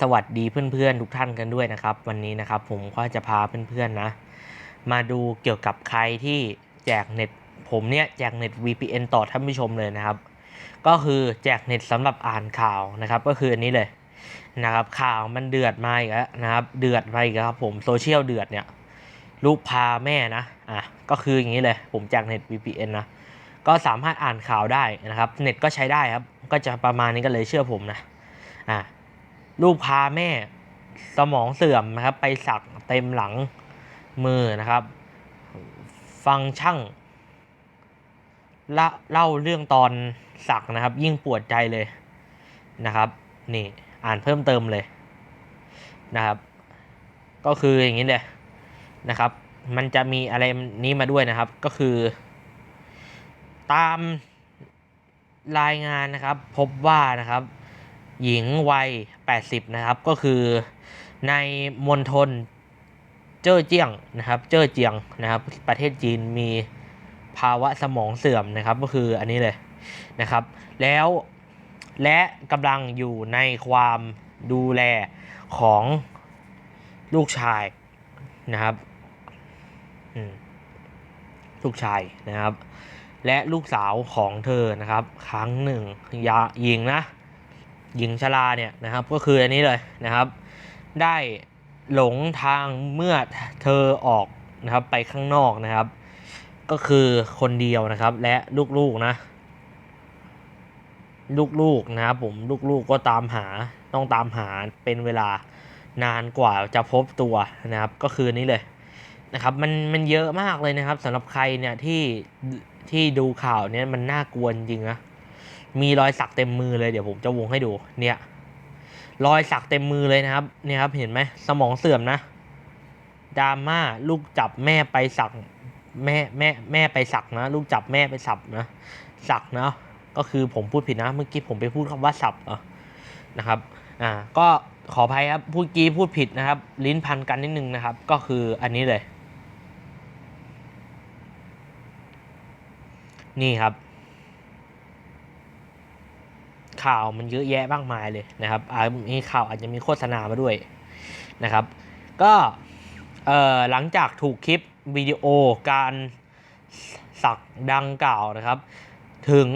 สวัสดีเพื่อนๆทุกท่านกันด้วยนะครับ วันนี้นะครับผมก็จะพาเพื่อนๆนะ มาดูเกี่ยวกับใครที่แจกเน็ตผมเนี่ยแจกเน็ต VPN ต่อท่านผู้ชมเลยนะครับ ก็คือแจกเน็ตสำหรับอ่านข่าวนะครับ ก็คืออันนี้เลยนะครับ ข่าวมันเดือดมาอีกแล้วนะครับ เดือดมาอีกแล้วครับผมโซเชียลเดือดเนี่ยลูกพาแม่นะอะก็คืออย่างนี้เลยผมแจกเน็ต VPN นะก็สามารถอ่านข่าวได้นะครับ เน็ตก็ใช้ได้ครับ ก็จะประมาณนี้กันเลยเชื่อผมนะอะ ลูกพาแม่สมองเสื่อมนะครับ ไปสักเต็มหลังมือนะครับ ฟังช่างลเล่าเรื่องตอนสักนะครับ ยิ่งปวดใจเลยนะครับ นี่อ่านเพิ่มเติมเลยนะครับ ก็คืออย่างนี้เลยนะครับ มันจะมีอะไรนี้มาด้วยนะครับ ก็คือ ตามรายงานนะครับ พบว่านะครับ หญิงวัย 80 นะครับ ก็คือในมณฑลเจ้อเจียงนะครับ เจ้อเจียงนะครับ ประเทศจีนมีภาวะสมองเสื่อมนะครับ ก็คืออันนี้เลยนะครับ แล้วและกำลังอยู่ในความดูแลของลูกชายนะครับลูกชายนะครับ และลูกสาวของเธอนะครับ ครั้งหนึ่งยาหญิงนะ หญิงชราเนี่ยนะครับก็คืออันนี้เลยนะครับ ได้หลงทางเมื่อเธอออกนะครับไปข้างนอกนะครับ ก็คือคนเดียวนะครับและลูกๆนะ ลูกๆนะครับผมลูกๆก็ตามหาต้องตามหาเป็นเวลานานกว่าจะพบตัวนะครับก็คือนี้เลยนะครับมันมันเยอะมากเลยนะครับสำหรับใครเนี่ยที่ที่ดูข่าวเนี่ยมันน่ากลัวจริงนะ มีรอยสักเต็มมือเลยเดี๋ยวผมจะวงให้ดูเนี่ยรอยสักเต็มมือเลยนะครับเนี่ยครับเห็นไหมสมองเสื่อมนะดราม่าลูกจับแม่ไปสักแม่แม่แม่ไปสักนะ ลูกจับแม่ไปสับนะ สักนะก็คือผมพูดผิดนะเมื่อกี้ผมไปพูดคำว่าสับเหรอนะครับอ่าก็ขออภัยครับพูดกี้พูดผิดนะครับ ลิ้นพันกันนิดนึงนะครับ ก็คืออันนี้เลย นี่ครับ ข่าวมันเยอะแยะมากมายเลยนะครับมีข่าวอาจจะมีโฆษณามาด้วยนะครับ ก็หลังจากถูกคลิปวิดีโอการสักดังกล่าวนะครับ ถึง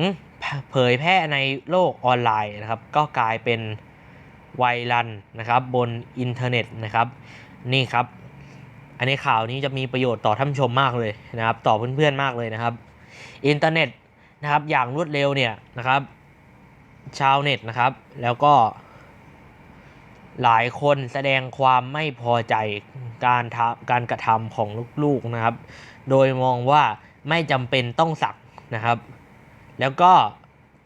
เผยแพร่ในโลกออนไลน์นะครับ ก็กลายเป็นไวรัลนะครับบนอินเทอร์เน็ตนะครับ นี่ครับ อันนี้ข่าวนี้จะมีประโยชน์ต่อท่านผู้ชมมากเลยนะครับ ต่อเพื่อนๆมากเลยนะครับ อินเทอร์เน็ตนะครับอย่างรวดเร็วเนี่ยนะครับ ชาวเน็ตนะครับ แล้วก็ หลายคนแสดงความไม่พอใจการทำการกระทำของลูกๆนะครับ โดยมองว่าไม่จำเป็นต้องสักนะครับ แล้วก็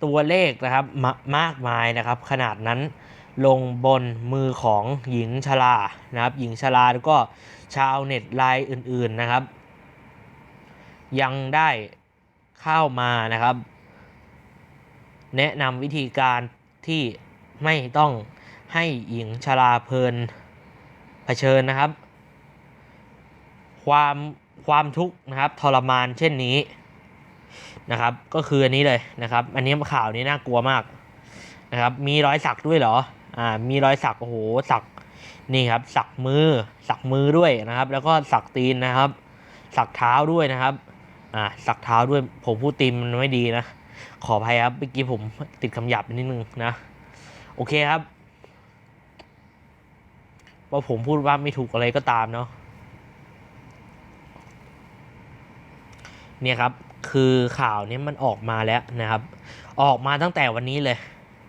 ตัวเลขนะครับมามากมายนะครับ ขนาดนั้นลงบนมือของหญิงชรานะครับ หญิงชราแล้วก็ชาวเน็ตรายอื่นๆนะครับ ยังได้เข้ามานะครับ แนะนำวิธีการที่ไม่ต้องให้หญิงชราเพลินเผชิญนะครับ ความความทุกข์นะครับทรมานเช่นนี้นะครับ ก็คืออันนี้เลยนะครับ อันนี้ข่าวนี้น่ากลัวมากนะครับ มีรอยสักด้วยเหรออ่ามีรอยสักโอ้โหสักนี่ครับ สักมือสักมือด้วยนะครับ แล้วก็สักตีนนะครับ สักเท้าด้วยนะครับอ่าสักเท้าด้วยผมพูดตีนมันไม่ดีนะ ขออภัยครับเมื่อกี้ผมติดคำหยาบไปนิดนึงนะ โอเคครับ ว่าผมพูดว่าไม่ถูกอะไรก็ตามเนาะเนี่ยครับคือข่าวนี้มันออกมาแล้วนะครับ ออกมาตั้งแต่วันนี้เลย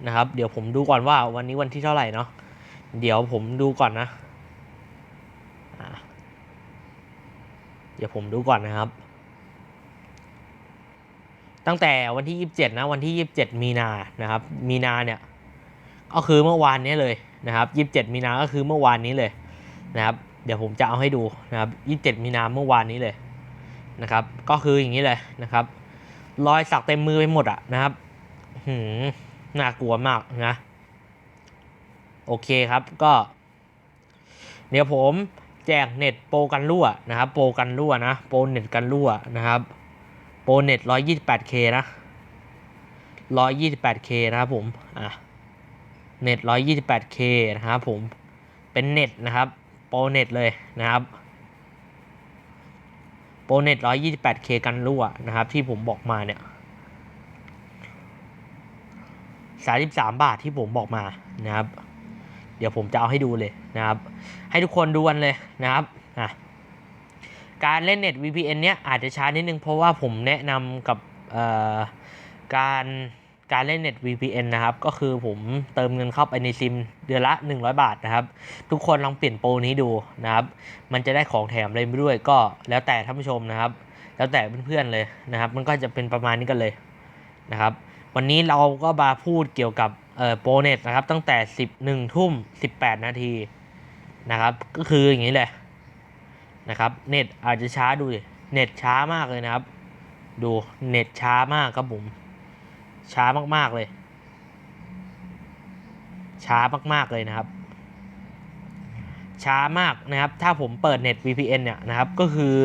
นะครับ เดี๋ยวผมดูก่อนว่าวันนี้วันที่เท่าไหร่เนาะเดี๋ยวผมดูก่อนนะ เดี๋ยวผมดูก่อนนะครับ ตั้งแต่วันที่ 27 นะ วันที่ 27 มีนานะครับ มีนาเนี่ยก็คือเมื่อวานนี้เลยนะครับ 27 มีนาก็คือเมื่อวานนี้เลยนะครับ เดี๋ยวผมจะเอาให้ดูนะครับ 27 มีนาเมื่อวานนี้เลยนะครับ ก็คืออย่างนี้เลยนะครับ รอยสักเต็มมือไปหมดอะนะครับหืมน่ากลัวมากนะ โอเคครับก็ เดี๋ยวผมแจกเน็ตโปรกันรั่วนะครับ โปรกันรั่วนะ โปรเน็ตกันรั่วนะครับ รเน็ต 128K นะ 128K นะครับผม อะ เน็ต 128K นะครับผม เป็นเน็ตนะครับ โปรเน็ตเลยนะครับ โปรเน็ต 128K กันรั่วนะครับ ที่ผมบอกมาเนี่ย 33 บาทที่ผมบอกมานะครับ เดี๋ยวผมจะเอาให้ดูเลยนะครับ ให้ทุกคนดูกันเลยนะครับ อะ การเล่นเน็ต VPN เนี้ยอาจจะช้านิดนึง เพราะว่าผมแนะนำกับการการเล่นเน็ต VPN นะครับ ก็คือผมเติมเงินเข้าไปในซิมเดือนละ 100 บาทนะครับ ทุกคนลองเปลี่ยนโปรนี้ดูนะครับ มันจะได้ของแถมอะไรไปด้วยก็แล้วแต่ท่านผู้ชมนะครับ แล้วแต่เพื่อนๆเลยนะครับ มันก็จะเป็นประมาณนี้กันเลยนะครับ วันนี้เราก็มาพูดเกี่ยวกับโปรเน็ตนะครับ ตั้งแต่ 11ทุ่ม 18 นาทีนะครับ ก็คืออย่างนี้เลย นะครับเน็ตอาจจะช้าดูดิเน็ตช้ามากเลยนะครับ ดูเน็ตช้ามากครับผมช้ามากๆเลย ช้ามากๆเลยนะครับ ช้ามากนะครับ ถ้าผมเปิดเน็ต VPN เนี่ยนะครับก็คือ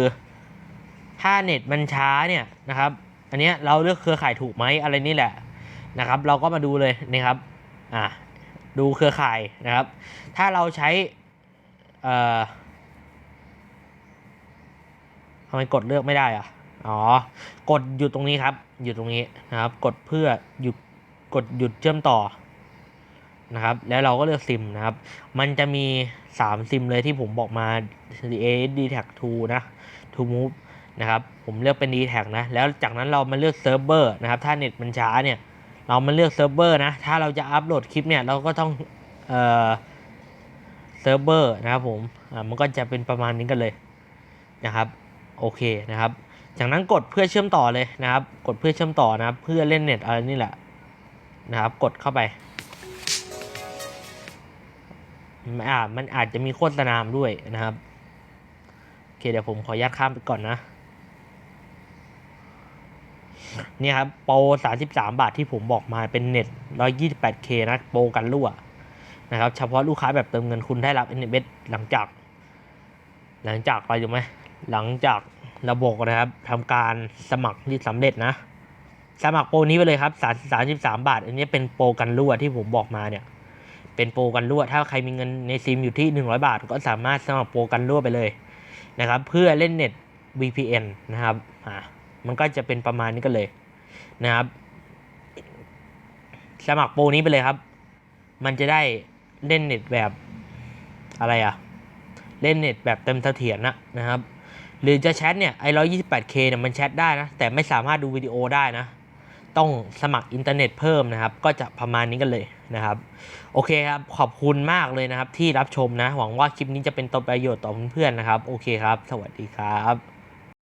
ถ้าเน็ตมันช้าเนี่ยนะครับ อันนี้เราเลือกเครือข่ายถูกไหมอะไรนี่แหละนะครับ เราก็มาดูเลยนะครับอ่าดูเครือข่ายนะครับ ถ้าเราใช้เอ่อำไมกดเลือกไม่ได้อะอ๋อ กดหยุดตรงนี้ครับหยุดตรงนี้นะครับ กดเพื่อหยุดกดหยุดเชื่อมต่อนะครับ แล้วเราก็เลือกซิมนะครับ มันจะมี 3 ซิมเลยที่ผมบอกมา a d t a g 2นะ to move นะครับ ผมเลือกเป็น d t a g นะ แล้วจากนั้นเรามาเลือกเซิร์ฟเวอร์นะครับ ถ้าเน็ตมันช้าเนี่ย เรามาเลือกเซิร์ฟเวอร์นะ ถ้าเราจะอัปโหลดคลิปเนี่ย เราก็ต้อง เอ่อ เซิร์ฟเวอร์นะครับผม อ่า มันก็จะเป็นประมาณนี้กันเลยนะครับ โอเคนะครับ จากนั้นกดเพื่อเชื่อมต่อเลยนะครับ กดเพื่อเชื่อมต่อนะครับ เพื่อเล่นเน็ตอะไรนี่แหละนะครับ กดเข้าไปอ่ามันอาจจะมีโฆษณามด้วยนะครับโอเคเดี๋ยวผมขออนุญาตข้ามไปก่อนนะเนี่ยครับโปร33 บาทที่ผมบอกมาเป็นเน็ต 128K นะโปรกันรั่วนะครับ เฉพาะลูกค้าแบบเติมเงินคุณได้รับ n อ s หลังจาก หลังจากไปถูกไหม หลังจากระบบนะครับทำการสมัครที่สำเร็จนะ สมัครโปรนี้ไปเลยครับ3 33บาท อันนี้เป็นโปรกันรั่วที่ผมบอกมาเนี่ย เป็นโปรกันรั่ว ถ้าใครมีเงินในซิมอยู่ที่100บาท ก็สามารถสมัครโปรกันรั่วไปเลยนะครับ เพื่อเล่นเน็ต VPN นะครับอ่ามันก็จะเป็นประมาณนี้กันเลยนะครับ สมัครโปรนี้ไปเลยครับ มันจะได้เล่นเน็ตแบบอะไรอะเล่นเน็ตแบบเต็มเสถียรนะนะครับ หรือจะแชทเนี่ยไอ้ร้อยยี่สิบแปดเคเนี่ยมันแชทได้นะ แต่ไม่สามารถดูวิดีโอได้นะ ต้องสมัครอินเทอร์เน็ตเพิ่มนะครับ ก็จะประมาณนี้กันเลยนะครับ โอเคครับ ขอบคุณมากเลยนะครับที่รับชมนะ หวังว่าคลิปนี้จะเป็นตัวประโยชน์ต่อเพื่อนๆนะครับ โอเคครับ สวัสดีครับ